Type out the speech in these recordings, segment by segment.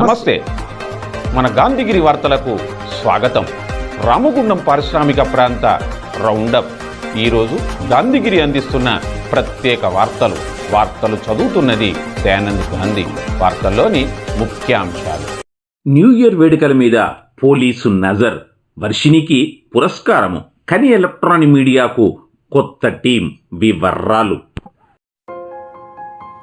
నమస్తే. మన గాంధీగిరి వార్తలకు స్వాగతం. రామగుండం పారిశ్రామిక ప్రాంత రౌండప్. ఈరోజు గాంధీగిరి అందిస్తున్న ప్రత్యేక వార్తలు. వార్తలు చదువుతున్నది దయానంద్ గాంధీ. వార్తల్లోని ముఖ్యాంశాలు. న్యూ ఇయర్ వేడుకల మీద పోలీసు నజర్. వర్షినికి పురస్కారము. కని ఎలక్ట్రానిక్ మీడియాకు కొత్త టీం వివర్రాలు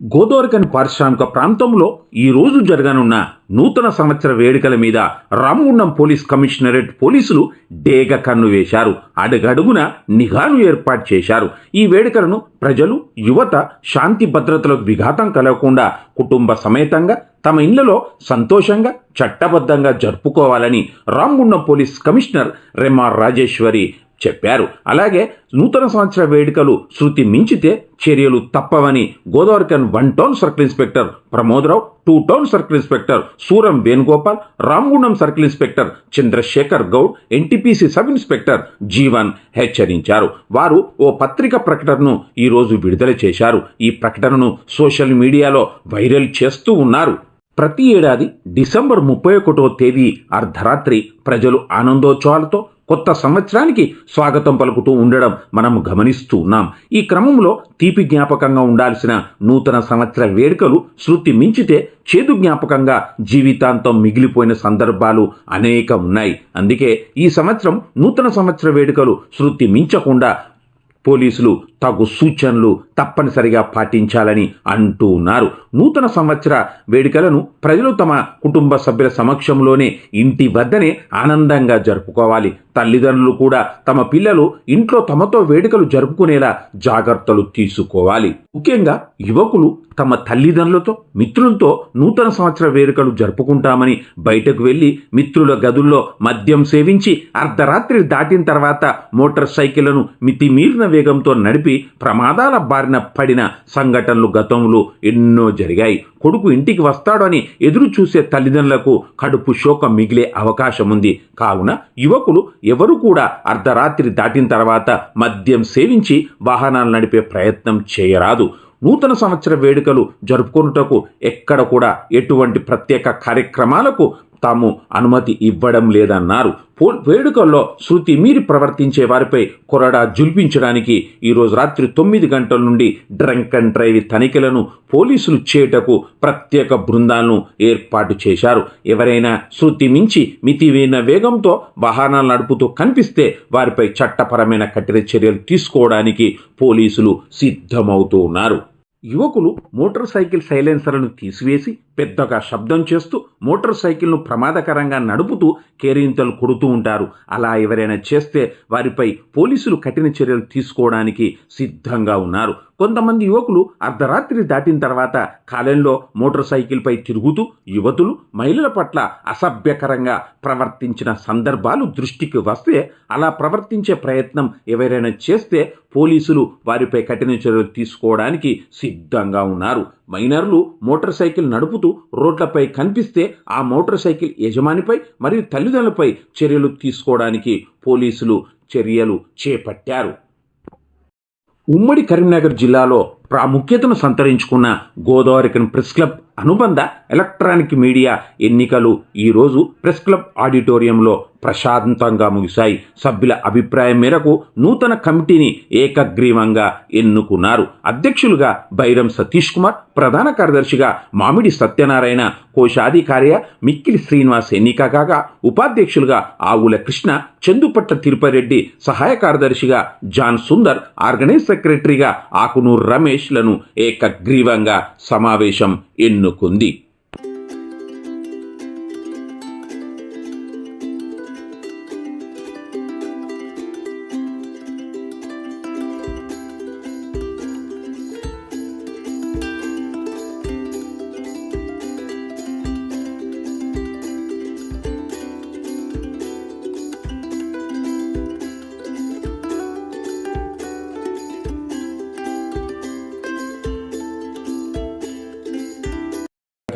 Godavarikhani పారిశ్రామిక ప్రాంతంలో ఈ రోజు జరగనున్న నూతన సంవత్సర వేడుకల మీద రామగుండం పోలీస్ కమిషనరేట్ పోలీసులు డేగ కన్ను వేశారు. అడుగడుగున నిఘాను ఏర్పాటు చేశారు. ఈ వేడుకలను ప్రజలు యువత శాంతి భద్రతలకు విఘాతం కలగకుండా కుటుంబ సమేతంగా తమ ఇళ్ళలో సంతోషంగా చట్టబద్ధంగా జరుపుకోవాలని రామగుండం పోలీస్ కమిషనర్ రెమా రాజేశ్వరి చెప్పారు. అలాగే నూతన సంవత్సర వేడుకలు శృతి మించితే చర్యలు తప్పవని Godavarikhani one town circle inspector Pramodarao two town circle inspector Sooram Venugopal Ramagundam circle inspector Chandrashekar Goud NTPC sub inspector Jeevan హెచ్చరించారు. వారు ఓ పత్రిక ప్రకటనను ఈరోజు విడుదల చేశారు. ఈ ప్రకటనను సోషల్ మీడియాలో వైరల్ చేస్తూ ఉన్నారు. ప్రతి ఏడాది డిసెంబర్ ముప్పై ఒకటో తేదీ అర్ధరాత్రి ప్రజలు ఆనందోత్సవాలతో కొత్త సంవత్సరానికి స్వాగతం పలుకుతూ ఉండడం మనం గమనిస్తూ ఉన్నాం ఈ క్రమంలో తీపి జ్ఞాపకంగా ఉండాల్సిన నూతన సంవత్సర వేడుకలు శృతి మించితే చేదు జ్ఞాపకంగా జీవితాంతం మిగిలిపోయిన సందర్భాలు అనేక ఉన్నాయి. అందుకే ఈ సంవత్సరం నూతన సంవత్సర వేడుకలు శృతి మించకుండా పోలీసులు తగు సూచనలు తప్పనిసరిగా పాటించాలని అంటూ ఉన్నారు. నూతన సంవత్సర వేడుకలను ప్రజలు తమ కుటుంబ సభ్యుల సమక్షంలోనే ఇంటి వద్దనే ఆనందంగా జరుపుకోవాలి. తల్లిదండ్రులు కూడా తమ పిల్లలు ఇంట్లో తమతో వేడుకలు జరుపుకునేలా జాగ్రత్తలు తీసుకోవాలి. ముఖ్యంగా యువకులు తమ తల్లిదండ్రులతో మిత్రులతో నూతన సంవత్సర వేడుకలు జరుపుకుంటామని బయటకు వెళ్ళి మిత్రుల గదుల్లో మద్యం సేవించి అర్ధరాత్రి దాటిన తర్వాత మోటార్ సైకిళ్ళను మితిమీరిన వేగంతో నడిపి ప్రమాదాల బారిన పడిన సంఘటనలు గతంలో ఎన్నో జరిగాయి. కొడుకు ఇంటికి వస్తాడు అని ఎదురు చూసే తల్లిదండ్రులకు కడుపు శోకం మిగిలే అవకాశం ఉంది కావున యువకులు ఎవరు కూడా అర్ధరాత్రి దాటిన తర్వాత మద్యం సేవించి వాహనాలు నడిపే ప్రయత్నం చేయరాదు. నూతన సంవత్సర వేడుకలు జరుపుకొనుటకు ఎక్కడ కూడా ఎటువంటి ప్రత్యేక కార్యక్రమాలకు తాము అనుమతి ఇవ్వడం లేదన్నారు. పో వేడుకల్లో శృతి మీరి ప్రవర్తించే వారిపై కొరడా జుల్పించడానికి ఈరోజు రాత్రి తొమ్మిది గంటల నుండి డ్రంక్ అండ్ డ్రైవ్ తనిఖీలను పోలీసులు చేయుటకు ప్రత్యేక బృందాలను ఏర్పాటు చేశారు. ఎవరైనా శృతి మించి మితివీన వేగంతో వాహనాలు నడుపుతూ కనిపిస్తే వారిపై చట్టపరమైన కఠిన చర్యలు తీసుకోవడానికి పోలీసులు సిద్ధమవుతూ ఉన్నారు. యువకులు మోటార్ సైకిల్ సైలెన్సర్లను తీసివేసి పెద్దగా శబ్దం చేస్తూ మోటార్ సైకిల్ను ప్రమాదకరంగా నడుపుతూ కేరింతలు కొడుతూ ఉంటారు. అలా ఎవరైనా చేస్తే వారిపై పోలీసులు కఠిన చర్యలు తీసుకోవడానికి సిద్ధంగా ఉన్నారు. కొంతమంది యువకులు అర్ధరాత్రి దాటిన తర్వాత కాలంలో మోటార్ సైకిల్పై తిరుగుతూ యువతులు మహిళల పట్ల అసభ్యకరంగా ప్రవర్తించిన సందర్భాలు దృష్టికి వస్తే అలా ప్రవర్తించే ప్రయత్నం ఎవరైనా చేస్తే పోలీసులు వారిపై కఠిన చర్యలు తీసుకోవడానికి సిద్ధంగా ఉన్నారు. మైనర్లు మోటార్ సైకిల్ నడుపుతూ రోడ్లపై కనిపిస్తే ఆ మోటార్ సైకిల్ యజమానిపై మరియు తల్లిదండ్రులపై చర్యలు తీసుకోవడానికి పోలీసులు చర్యలు చేపట్టారు. ఉమ్మడి కరీంనగర్ జిల్లాలో ప్రాముఖ్యతను సంతరించుకున్న గోదావరికన్ ప్రెస్ క్లబ్ అనుబంధ ఎలక్ట్రానిక్ మీడియా ఎన్నికలు ఈరోజు ప్రెస్ క్లబ్ ఆడిటోరియంలో ప్రశాంతంగా ముగిశాయి. సభ్యుల అభిప్రాయం మేరకు నూతన కమిటీని ఏకగ్రీవంగా ఎన్నుకున్నారు. అధ్యక్షులుగా బైరం సతీష్ కుమార్ ప్రధాన కార్యదర్శిగా మామిడి సత్యనారాయణ కోశాధికార్య మిక్కిలి శ్రీనివాస్ ఎన్నిక కాగా ఉపాధ్యక్షులుగా ఆవుల కృష్ణ చందుపట్ల తిరుపరెడ్డి సహాయ కార్యదర్శిగా జాన్ సుందర్ ఆర్గనైజ్ సెక్రటరీగా ఆకునూరు రమేష్లను ఏకగ్రీవంగా సమావేశం ఎన్ను hablando con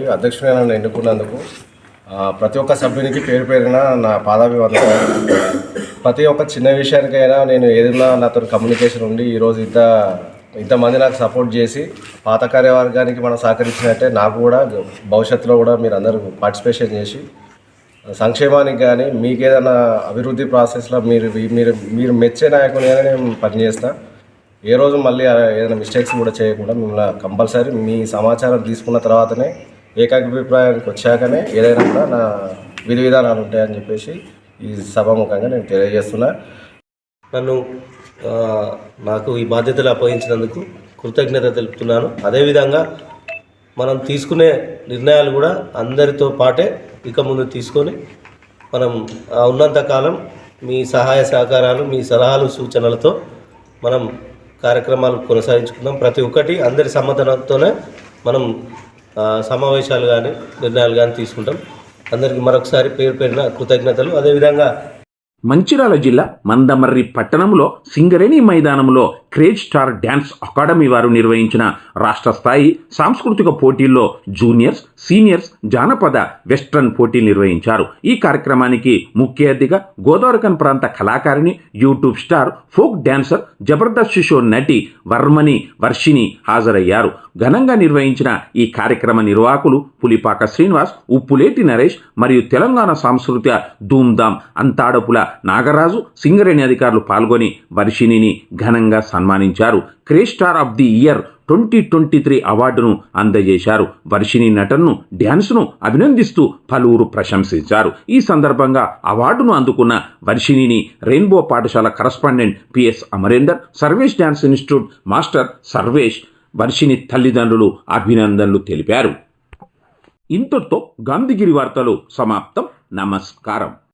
ఎన్నుకుంది అధ్యక్షుడిగా నన్ను ఎన్నుకున్నందుకు ప్రతి ఒక్క సభ్యునికి పేరు పేరున నా పాదాభివందనాలు ప్రతి ఒక్క చిన్న విషయానికైనా నేను ఏదైనా నాతో కమ్యూనికేషన్ ఉండి ఈరోజు ఇంత ఇంతమంది నాకు సపోర్ట్ చేసి పాత కార్యవర్గానికి మనం సహకరించినట్టే నాకు కూడా భవిష్యత్తులో కూడా మీరు అందరూ పార్టిసిపేషన్ చేసి సంక్షేమానికి కానీ మీకు ఏదైనా అభివృద్ధి ప్రాసెస్లో మీరు మీరు మీరు మెచ్చే నాయకునిగానే నేను పనిచేస్తా. ఏ రోజు మళ్ళీ ఏదైనా మిస్టేక్స్ కూడా చేయకుండా మిమ్మల్ని కంపల్సరీ మీ సమాచారం తీసుకున్న తర్వాతనే ఏకాభిప్రాయానికి వచ్చాకనే ఏదైనా కూడా నా విధి విధానాలు ఉంటాయని చెప్పేసి ఈ సభాముఖంగా నేను తెలియజేస్తున్నా. నన్ను నాకు ఈ బాధ్యతలు అప్పగించినందుకు కృతజ్ఞత తెలుపుతున్నాను. అదేవిధంగా మనం తీసుకునే నిర్ణయాలు కూడా అందరితో పాటే ఇక ముందు తీసుకొని మనం ఉన్నంతకాలం మీ సహాయ సహకారాలు మీ సలహాలు సూచనలతో మనం కార్యక్రమాలు కొనసాగించుకుందాం. ప్రతి ఒక్కటి అందరి సమ్మతనంతోనే మనం సమావేశాలు కానీ నిర్ణయాలు కానీ తీసుకుంటాం. అందరికీ మరొకసారి పేరు పేరున కృతజ్ఞతలు. అదేవిధంగా మంచిర్యాల జిల్లా మందమర్రి పట్టణంలో సింగరేణి మైదానంలో క్రేజ్ స్టార్ డ్యాన్స్ అకాడమీ వారు నిర్వహించిన రాష్ట్ర స్థాయి సాంస్కృతిక పోటీల్లో జూనియర్స్ సీనియర్స్ జానపద వెస్ట్రన్ పోటీలు నిర్వహించారు. ఈ కార్యక్రమానికి ముఖ్య అతిథిగా గోదావరికన్ ప్రాంత కళాకారిణి YouTube star folk dancer Jabardasth show నటి వర్మని వర్షిని హాజరయ్యారు. ఘనంగా నిర్వహించిన ఈ కార్యక్రమ నిర్వాహకులు పులిపాక శ్రీనివాస్ ఉప్పులేటి నరేష్ మరియు తెలంగాణ సాంస్కృతిక ధూమ్ధామ్ అంతాడపుల నాగరాజు సింగరేణి అధికారులు పాల్గొని వర్షిణిని ఘనంగా సన్మానించారు. Craze star of the year twenty twenty three అవార్డును అందజేశారు. వర్షిణి నటనను డ్యాన్స్ను అభినందిస్తూ పలువురు ప్రశంసించారు. ఈ సందర్భంగా అవార్డును అందుకున్న వర్షిణిని రెయిన్బో పాఠశాల correspondent PS Amarender Sarvesh dance institute master Sarvesh Varshini తల్లిదండ్రులు అభినందనలు తెలిపారు. ఇంతటితో గాంధీగిరి వార్తలు సమాప్తం. నమస్కారం.